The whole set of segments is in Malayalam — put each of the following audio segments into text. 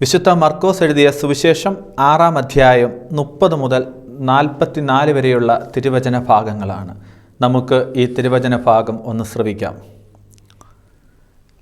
വിശുദ്ധ മർക്കോസ് എഴുതിയ സുവിശേഷം ആറാം അധ്യായം മുപ്പത് മുതൽ നാൽപ്പത്തിനാല് വരെയുള്ള തിരുവചന ഭാഗങ്ങളാണ്. നമുക്ക് ഈ തിരുവചന ഭാഗം ഒന്ന് ശ്രവിക്കാം.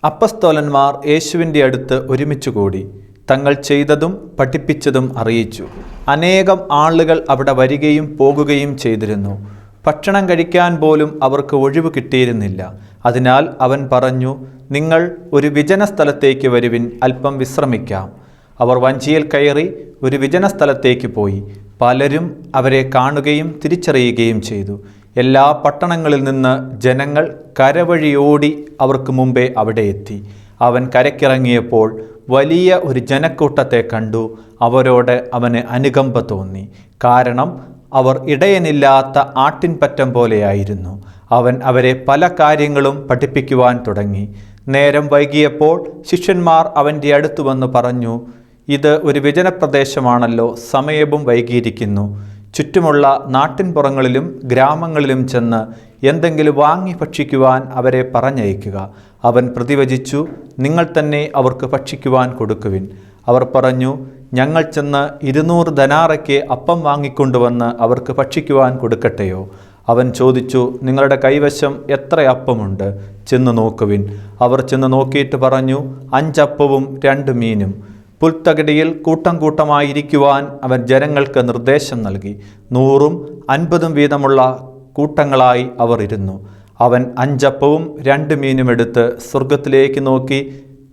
അപ്പസ്തോലന്മാർ യേശുവിന്റെ അടുത്ത് ഒരുമിച്ച് കൂടി തങ്ങൾ ചെയ്തതും പഠിപ്പിച്ചതും അറിയിച്ചു. അനേകം ആളുകൾ അവിടെ വരികയും പോകുകയും ചെയ്തിരുന്നു. ഭക്ഷണം കഴിക്കാൻ പോലും അവർക്ക് ഒഴിവ് കിട്ടിയിരുന്നില്ല. അതിനാൽ അവൻ പറഞ്ഞു നിങ്ങൾ ഒരു വിജന സ്ഥലത്തേക്ക് വരുവിൻ അല്പം വിശ്രമിക്കാം. അവർ വഞ്ചിയിൽ കയറി ഒരു വിജന സ്ഥലത്തേക്ക് പോയി. പലരും അവരെ കാണുകയും തിരിച്ചറിയുകയും ചെയ്തു. എല്ലാ പട്ടണങ്ങളിൽ നിന്ന് ജനങ്ങൾ കരവഴിയോടി അവർക്ക് മുമ്പേ അവിടെ എത്തി. അവൻ കരക്കിറങ്ങിയപ്പോൾ വലിയ ഒരു ജനക്കൂട്ടത്തെ കണ്ടു. അവരോട് അവന് അനുകമ്പ തോന്നി. കാരണം അവർ ഇടയനില്ലാത്ത ആട്ടിൻപറ്റം പോലെയായിരുന്നു. അവൻ അവരെ പല കാര്യങ്ങളും പഠിപ്പിക്കുവാൻ തുടങ്ങി. നേരം വൈകിയപ്പോൾ ശിഷ്യന്മാർ അവന്റെ അടുത്തു വന്ന് പറഞ്ഞു ഇത് ഒരു വിജനപ്രദേശമാണല്ലോ സമയവും വൈകിയിരിക്കുന്നു. ചുറ്റുമുള്ള നാട്ടിൻപുറങ്ങളിലും ഗ്രാമങ്ങളിലും ചെന്ന് എന്തെങ്കിലും വാങ്ങി ഭക്ഷിക്കുവാൻ അവരെ പറഞ്ഞയക്കുക. അവൻ പ്രതിവചിച്ചു നിങ്ങൾ തന്നെ അവർക്ക് ഭക്ഷിക്കുവാൻ കൊടുക്കുവിൻ. അവർ പറഞ്ഞു ഞങ്ങൾ ചെന്ന് ഇരുന്നൂറ് ധനാറയ്ക്ക് അപ്പം വാങ്ങിക്കൊണ്ടുവന്ന് അവർക്ക് ഭക്ഷിക്കുവാൻ കൊടുക്കട്ടെയോ? അവൻ ചോദിച്ചു നിങ്ങളുടെ കൈവശം എത്ര അപ്പമുണ്ട്? ചെന്ന് നോക്കുവിൻ. അവർ ചെന്ന് നോക്കിയിട്ട് പറഞ്ഞു അഞ്ചപ്പവും രണ്ട് മീനും. പുൽത്തകടിയിൽ കൂട്ടം കൂട്ടമായിരിക്കുവാൻ അവൻ ജനങ്ങൾക്ക് നിർദ്ദേശം നൽകി. നൂറും അൻപതും വീതമുള്ള കൂട്ടങ്ങളായി അവർ ഇരുന്നു. അവൻ അഞ്ചപ്പവും രണ്ട് മീനും എടുത്ത് സ്വർഗത്തിലേക്ക് നോക്കി.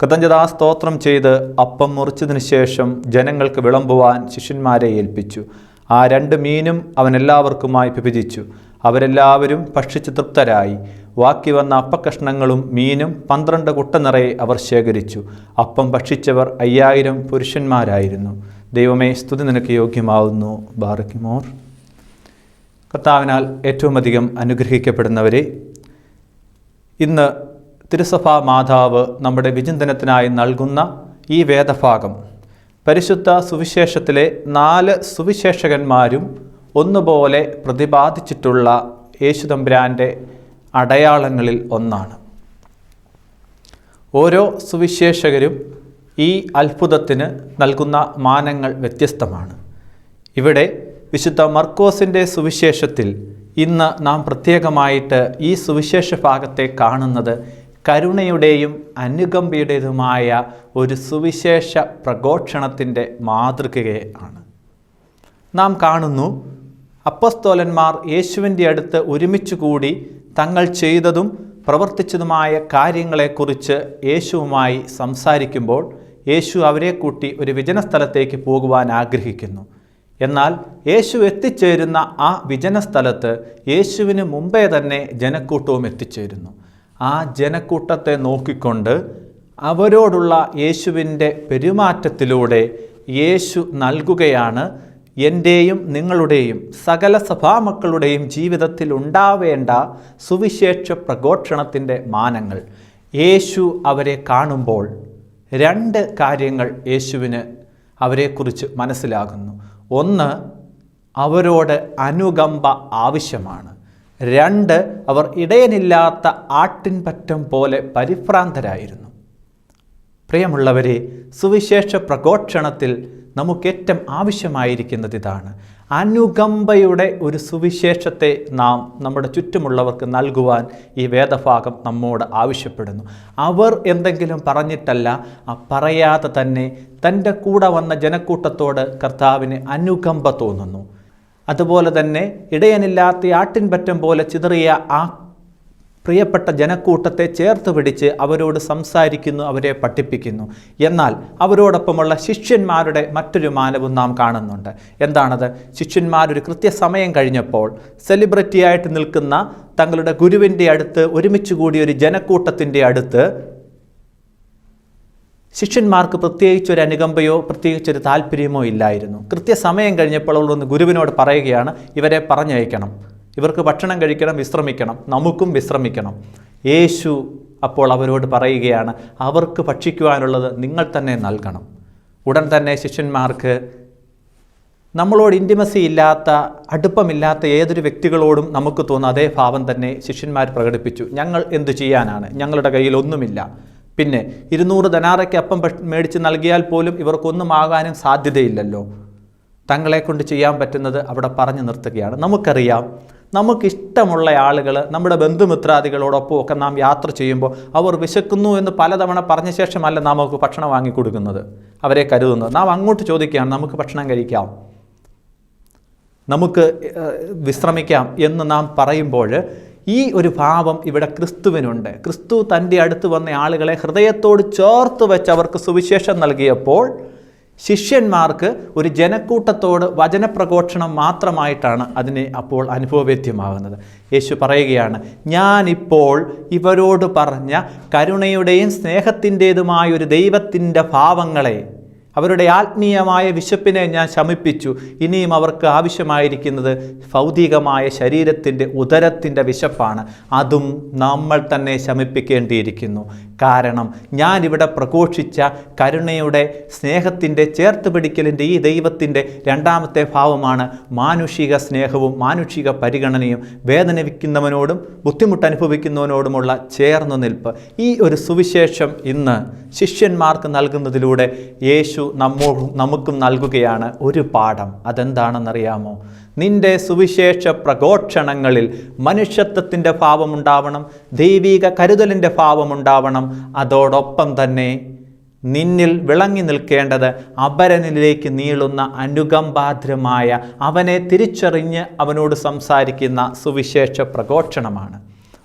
കൃതജ്ഞതാ സ്തോത്രം ചെയ്ത് അപ്പം മുറിച്ചതിന് ശേഷം ജനങ്ങൾക്ക് വിളമ്പുവാൻ ശിഷ്യന്മാരെ ഏൽപ്പിച്ചു. ആ രണ്ട് മീനും അവൻ എല്ലാവർക്കുമായി വിഭജിച്ചു. അവരെല്ലാവരും ഭക്ഷിച്ച് തൃപ്തരായി. വാക്കി വന്ന അപ്പക്കഷ്ണങ്ങളും മീനും പന്ത്രണ്ട് കുട്ട നിറയെ അവർ ശേഖരിച്ചു. അപ്പം ഭക്ഷിച്ചവർ അയ്യായിരം പുരുഷന്മാരായിരുന്നു. ദൈവമേ സ്തുതി നിനക്ക് യോഗ്യമാവുന്നു. ബാറക്കിമോർ. കർത്താവിനാൽ ഏറ്റവും അധികം അനുഗ്രഹിക്കപ്പെടുന്നവരെ ഇന്ന് തിരുസഭാ മാതാവ് നമ്മുടെ വിചിന്തനത്തിനായി നൽകുന്ന ഈ വേദഭാഗം. പരിശുദ്ധ സുവിശേഷത്തിലെ നാല് സുവിശേഷകന്മാരും ഒന്നുപോലെ പ്രതിപാദിച്ചിട്ടുള്ള യേശുതമ്പുരാന്റെ അടയാളങ്ങളിൽ ഒന്നാണ്. ഓരോ സുവിശേഷകരും ഈ അത്ഭുതത്തിന് നൽകുന്ന മാനങ്ങൾ വ്യത്യസ്തമാണ്. ഇവിടെ വിശുദ്ധ മർക്കോസിന്റെ സുവിശേഷത്തിൽ ഇന്ന് നാം പ്രത്യേകമായിട്ട് ഈ സുവിശേഷ ഭാഗത്തെ കാണുന്നത് കരുണയുടെയും അനുകമ്പയുടേതുമായ ഒരു സുവിശേഷ പ്രഘോഷണത്തിന്റെ മാതൃകയെ ആണ്. നാം കാണുന്നു അപ്പസ്തോലന്മാർ യേശുവിന്റെ അടുത്ത് ഒരുമിച്ച് കൂടി തങ്ങൾ ചെയ്തതും പ്രവർത്തിച്ചതുമായ കാര്യങ്ങളെക്കുറിച്ച് യേശുവുമായി സംസാരിക്കുമ്പോൾ യേശു അവരെ കൂട്ടി ഒരു വിജന സ്ഥലത്തേക്ക് പോകുവാൻ ആഗ്രഹിക്കുന്നു. എന്നാൽ യേശു എത്തിച്ചേരുന്ന ആ വിജന സ്ഥലത്ത് യേശുവിന് മുമ്പേ തന്നെ ജനക്കൂട്ടവും എത്തിച്ചേരുന്നു. ആ ജനക്കൂട്ടത്തെ നോക്കിക്കൊണ്ട് അവരോടുള്ള യേശുവിന്റെ പെരുമാറ്റത്തിലൂടെ യേശു നൽകുകയാണ് എന്റെയും നിങ്ങളുടെയും സകല സഭാമക്കളുടെയും ജീവിതത്തിൽ ഉണ്ടാവേണ്ട സുവിശേഷ പ്രഘോഷണത്തിന്റെ മാനങ്ങൾ. യേശു അവരെ കാണുമ്പോൾ രണ്ട് കാര്യങ്ങൾ യേശുവിന് അവരെക്കുറിച്ച് മനസ്സിലാകുന്നു. ഒന്ന് അവരോട് അനുകമ്പ ആവശ്യമാണ്. രണ്ട് അവർ ഇടയനില്ലാത്ത ആട്ടിൻപറ്റം പോലെ പരിഭ്രാന്തരായിരുന്നു. പ്രിയമുള്ളവരെ സുവിശേഷ പ്രഘോഷണത്തിൽ നമുക്കേറ്റം ആവശ്യമായിരിക്കുന്നത് ഇതാണ്. അനുകമ്പയുടെ ഒരു സുവിശേഷത്തെ നാം നമ്മുടെ ചുറ്റുമുള്ളവർക്ക് നൽകുവാൻ ഈ വേദഭാഗം നമ്മോട് ആവശ്യപ്പെടുന്നു. അവർ എന്തെങ്കിലും പറഞ്ഞിട്ടല്ല പറയാതെ തന്നെ തന്റെ കൂടെ വന്ന ജനക്കൂട്ടത്തോട് കർത്താവിന് അനുകമ്പ തോന്നുന്നു. അതുപോലെ തന്നെ ഇടയനില്ലാത്ത ആട്ടിൻപറ്റം പോലെ ചിതറിയ ആ പ്രിയപ്പെട്ട ജനക്കൂട്ടത്തെ ചേർത്ത് പിടിച്ച് അവരോട് സംസാരിക്കുന്നു അവരെ പഠിപ്പിക്കുന്നു. എന്നാൽ അവരോടൊപ്പമുള്ള ശിഷ്യന്മാരുടെ മറ്റൊരു മാനവും നാം കാണുന്നുണ്ട്. എന്താണത്? ശിഷ്യന്മാരൊരു കൃത്യസമയം കഴിഞ്ഞപ്പോൾ സെലിബ്രിറ്റിയായിട്ട് നിൽക്കുന്ന തങ്ങളുടെ ഗുരുവിന്റെ അടുത്ത് ഒരുമിച്ച് കൂടിയ ഒരു ജനക്കൂട്ടത്തിന്റെ അടുത്ത് ശിഷ്യന്മാർക്ക് പ്രത്യേകിച്ചൊരു അനുകമ്പയോ പ്രത്യേകിച്ചൊരു താല്പര്യമോ ഇല്ലായിരുന്നു. കൃത്യസമയം കഴിഞ്ഞപ്പോൾ അവളൊന്ന് ഗുരുവിനോട് പറയുകയാണ് ഇവരെ പറഞ്ഞയക്കണം. ഇവർക്ക് ഭക്ഷണം കഴിക്കണം വിശ്രമിക്കണം. നമുക്കും വിശ്രമിക്കണം. യേശു അപ്പോൾ അവരോട് പറയുകയാണ് അവർക്ക് ഭക്ഷിക്കുവാനുള്ളത് നിങ്ങൾ തന്നെ നൽകണം. ഉടൻ തന്നെ ശിഷ്യന്മാർക്ക് നമ്മളോട് ഇന്റിമസി ഇല്ലാത്ത അടുപ്പമില്ലാത്ത ഏതൊരു വ്യക്തികളോടും നമുക്ക് തോന്നുന്ന അതേ ഭാവം തന്നെ ശിഷ്യന്മാർ പ്രകടിപ്പിച്ചു. ഞങ്ങൾ എന്തു ചെയ്യാനാണ്? ഞങ്ങളുടെ കയ്യിൽ ഒന്നുമില്ല. പിന്നെ ഇരുന്നൂറ് ധനാറയ്ക്ക് അപ്പം മേടിച്ച് നൽകിയാൽ പോലും ഇവർക്കൊന്നും ആകാനും സാധ്യതയില്ലല്ലോ. തങ്ങളെക്കൊണ്ട് ചെയ്യാൻ പറ്റുന്നത് അവിടെ പറഞ്ഞു നിർത്തുകയാണ്. നമുക്കറിയാം നമുക്കിഷ്ടമുള്ള ആളുകൾ നമ്മുടെ ബന്ധുമിത്രാദികളോടൊപ്പം ഒക്കെ നാം യാത്ര ചെയ്യുമ്പോൾ അവർ വിശക്കുന്നു എന്ന് പലതവണ പറഞ്ഞ ശേഷമല്ല നാം അവർക്ക് ഭക്ഷണം വാങ്ങിക്കൊടുക്കുന്നത്. അവരെ കരുതുന്നത്. നാം അങ്ങോട്ട് ചോദിക്കുകയാണ് നമുക്ക് ഭക്ഷണം കഴിക്കാം. നമുക്ക് വിശ്രമിക്കാം. എന്ന് നാം പറയുമ്പോൾ ഈ ഒരു ഭാവം ഇവിടെ ക്രിസ്തുവിനുണ്ട്. ക്രിസ്തു തന്റെ അടുത്ത് വന്ന ആളുകളെ ഹൃദയത്തോട് ചേർത്ത് വെച്ച് അവർക്ക് സുവിശേഷം നൽകിയപ്പോൾ ശിഷ്യന്മാർക്ക് ഒരു ജനക്കൂട്ടത്തോട് വചനപ്രഘോഷണം മാത്രമായിട്ടാണ് അതിനെ അപ്പോൾ അനുഭവവേദ്യമാകുന്നത്. യേശു പറയുകയാണ് ഞാനിപ്പോൾ ഇവരോട് പറഞ്ഞ കരുണയുടെയും സ്നേഹത്തിന്റെതുമായ ഒരു ദൈവത്തിന്റെ ഭാവങ്ങളെ അവരുടെ ആത്മീയമായ വിശപ്പിനെ ഞാൻ ശമിപ്പിച്ചു. ഇനിയും അവർക്ക് ആവശ്യമായിരിക്കുന്നത് ഭൗതികമായ ശരീരത്തിന്റെ ഉദരത്തിന്റെ വിശപ്പാണ്. അതും നമ്മൾ തന്നെ ശമിപ്പിക്കേണ്ടിയിരിക്കുന്നു. കാരണം ഞാനിവിടെ പ്രഘോഷിച്ച കരുണയുടെ സ്നേഹത്തിന്റെ ചേർത്ത് പിടിക്കലിന്റെ ഈ ദൈവത്തിന്റെ രണ്ടാമത്തെ ഭാവമാണ് മാനുഷിക സ്നേഹവും മാനുഷിക പരിഗണനയും. വേദനിക്കുന്നവനോടും ബുദ്ധിമുട്ട് അനുഭവിക്കുന്നവനോടുമുള്ള ചേർന്നു നിൽപ്പ്. ഈ ഒരു സുവിശേഷം ഇന്ന് ശിഷ്യന്മാർക്ക് നൽകുന്നതിലൂടെ യേശു നമ്മോ നമുക്കും നൽകുകയാണ് ഒരു പാഠം. അതെന്താണെന്നറിയാമോ? നിന്റെ സുവിശേഷ പ്രഘോഷണങ്ങളിൽ മനുഷ്യത്വത്തിന്റെ ഭാവമുണ്ടാവണം ദൈവിക കരുതലിന്റെ ഭാവമുണ്ടാവണം അതോടൊപ്പം തന്നെ നിന്നിൽ വിളങ്ങി നിൽക്കേണ്ടത് അപരനിലേക്ക് നീളുന്ന അനുകമ്പാദ്രമായ അവനെ തിരിച്ചറിഞ്ഞ് അവനോട് സംസാരിക്കുന്ന സുവിശേഷ പ്രഘോഷണമാണ്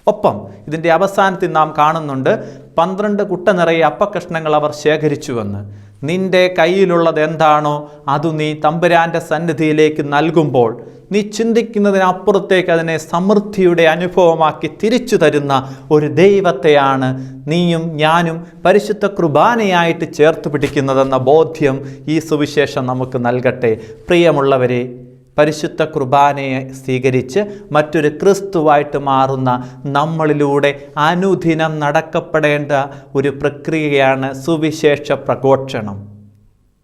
ഒപ്പം ഇതിന്റെ അവസാനത്തിൽ നാം കാണുന്നുണ്ട് പന്ത്രണ്ട് കുട്ട നിറയെ അപ്പക്കഷ്ണങ്ങൾ അവർ ശേഖരിച്ചുവെന്ന്. നിന്റെ കയ്യിലുള്ളത് എന്താണോ അത് നീ തമ്പുരാന്റെ സന്നിധിയിലേക്ക് നൽകുമ്പോൾ നീ ചിന്തിക്കുന്നതിനപ്പുറത്തേക്ക് അതിനെ സമൃദ്ധിയുടെ അനുഭവമാക്കി തിരിച്ചു തരുന്ന ഒരു ദൈവത്തെയാണ് നീയും ഞാനും പരിശുദ്ധ കുർബാനയായിട്ട് ചേർത്ത് പിടിക്കുന്നതെന്ന ബോധ്യം ഈ സുവിശേഷം നമുക്ക് നൽകട്ടെ. പ്രിയമുള്ളവരെ പരിശുദ്ധ കുർബാനയെ സ്വീകരിച്ച് മറ്റൊരു ക്രിസ്തുവായിട്ട് മാറുന്ന നമ്മളിലൂടെ അനുദിനം നടക്കപ്പെടേണ്ട ഒരു പ്രക്രിയയാണ് സുവിശേഷ പ്രഘോഷണം.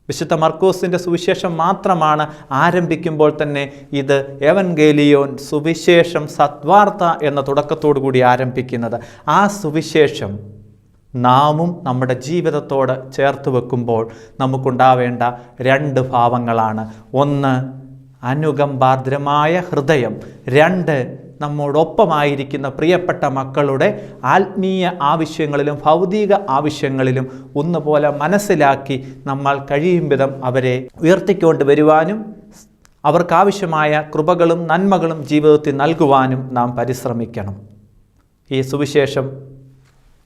വിശുദ്ധ മർക്കോസിന്റെ സുവിശേഷം മാത്രമാണ് ആരംഭിക്കുമ്പോൾ തന്നെ ഇത് എവൻഗേലിയോൻ സുവിശേഷം സത്വാർത്ത എന്ന തുടക്കത്തോടു കൂടി ആരംഭിക്കുന്നത്. ആ സുവിശേഷം നാമും നമ്മുടെ ജീവിതത്തോട് ചേർത്ത് വെക്കുമ്പോൾ നമുക്കുണ്ടാവേണ്ട രണ്ട് ഭാവങ്ങളാണ്. ഒന്ന് അനുകമ്പാർദ്രമായ ഹൃദയം രണ്ട് നമ്മോടൊപ്പമായിരിക്കുന്ന പ്രിയപ്പെട്ട മക്കളുടെ ആത്മീയ ആവശ്യങ്ങളിലും ഭൗതിക ആവശ്യങ്ങളിലും ഒന്നുപോലെ മനസ്സിലാക്കി നമ്മൾ കഴിയും വിധം അവരെ ഉയർത്തിക്കൊണ്ട് വരുവാനും അവർക്കാവശ്യമായ കൃപകളും നന്മകളും ജീവിതത്തിൽ നൽകുവാനും നാം പരിശ്രമിക്കണം. ഈ സുവിശേഷം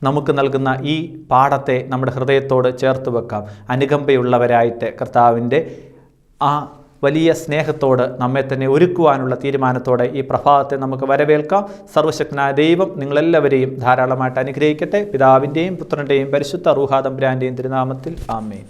നമുക്ക് നൽകുന്ന ഈ പാഠത്തെ നമ്മുടെ ഹൃദയത്തോട് ചേർത്ത് വെക്കാം. അനുകമ്പയുള്ളവരായിട്ട് കർത്താവിന്റെ ആ വലിയ സ്നേഹത്തോട് നമ്മെ തന്നെ ഒരുക്കുവാനുള്ള തീരുമാനത്തോടെ ഈ പ്രഭാതത്തെ നമുക്ക് വരവേൽക്കാം. സർവശക്തനായ ദൈവം നിങ്ങളെല്ലാവരെയും ധാരാളമായിട്ട് അനുഗ്രഹിക്കട്ടെ. പിതാവിന്റെയും പുത്രന്റെയും പരിശുദ്ധ റൂഹാദംബ്രാന്റെയും തിരുനാമത്തിൽ ആമേൻ.